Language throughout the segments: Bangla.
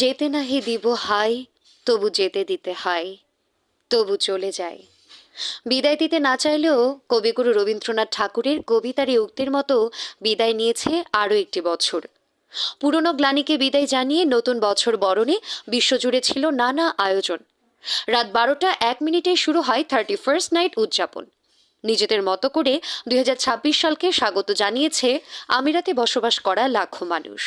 যেতে নাহি দিব হাই, তবু যেতে দিতে হাই, তবু চলে যায় বিদায় দিতে না চাইলেও কবিগুরু রবীন্দ্রনাথ ঠাকুরের কবিতার এই উক্তির মতো বিদায় নিয়েছে আরও একটি বছর। পুরনো গ্লানিকে বিদায় জানিয়ে নতুন বছর বরণে বিশ্বজুড়ে ছিল নানা আয়োজন। রাত বারোটা এক মিনিটে শুরু হয় থার্টি ফার্স্ট নাইট উদযাপন। নিজেদের মতো করে দুই হাজার ছাব্বিশ সালকে স্বাগত জানিয়েছে আমিরাতে বসবাস করা লাখো মানুষ।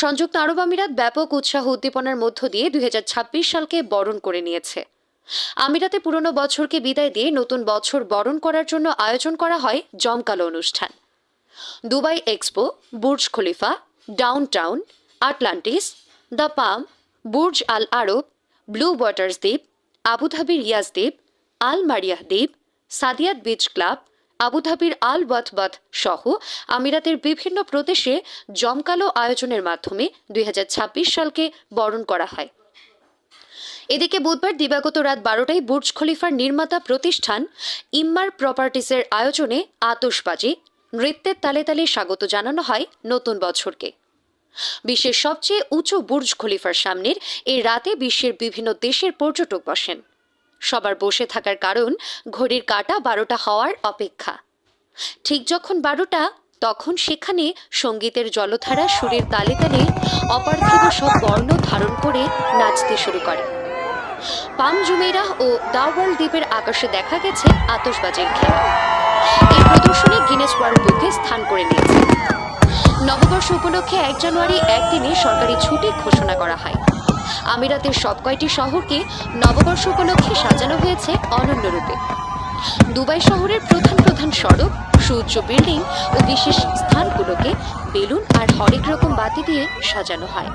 সংযুক্ত আরব আমিরাত ব্যাপক উৎসাহ উদ্দীপনার মধ্য দিয়ে দুই হাজার ছাব্বিশ সালকে বরণ করে নিয়েছে। আমিরাতে পুরনো বছরকে বিদায় দিয়ে নতুন বছর বরণ করার জন্য আয়োজন করা হয় জমকালো অনুষ্ঠান। Dubai Expo, Burj Khalifa Downtown Atlantis, the Palm, Burj Al Arab, Bluewaters দ্বীপ আবুধাবির রিয়াজ দ্বীপ, আল মারিয়াহ দ্বীপ সাদিয়াত বিচ ক্লাব আবুধাবির আল ওয়াতবাত সহ আমিরাতের বিভিন্ন প্রদেশে জমকালো আয়োজনের মাধ্যমে দুই হাজার ছাব্বিশ সালকে বরণ করা হয়। এদিকে বুধবার দিবাগত রাত বারোটায় বুর্জ খলিফার নির্মাতা প্রতিষ্ঠান ইম্মার প্রপার্টিসের আয়োজনে আতশবাজি নৃত্যের তালে তালে স্বাগত জানানো হয় নতুন বছরকে। বিশ্বের সবচেয়ে উঁচু বুর্জ খলিফার সামনের এই রাতে বিশ্বের বিভিন্ন দেশের পর্যটক বসেন। সবার বসে থাকার কারণ ঘড়ির কাটা বারোটা হওয়ার অপেক্ষা। ঠিক যখন বারোটা, তখন সেখানে সঙ্গীতের জলধারা সুরের তালে তালে অপার্থিব সব বর্ণ ধারণ করে নাচতে শুরু করে। পাম জুমেরা ও দাওয়াল দ্বীপের আকাশে দেখা গেছে আতশবাজির খেলা। এই প্রদর্শনী গিনেস ওয়ার্ল্ড বুকে স্থান করে নিয়েছে। নববর্ষ উপলক্ষে এক জানুয়ারি একদিনে সরকারি ছুটি ঘোষণা করা হয়। আমিরাতের সব কয়টি শহরকে নববর্ষ উপলক্ষে সাজানো হয়েছে অনন্য রূপে। দুবাই শহরের প্রধান প্রধান সড়ক সূর্য বিল্ডিং ও বিশেষ স্থানগুলোকে বেলুন আর হরেক রকম বাতি দিয়ে সাজানো হয়।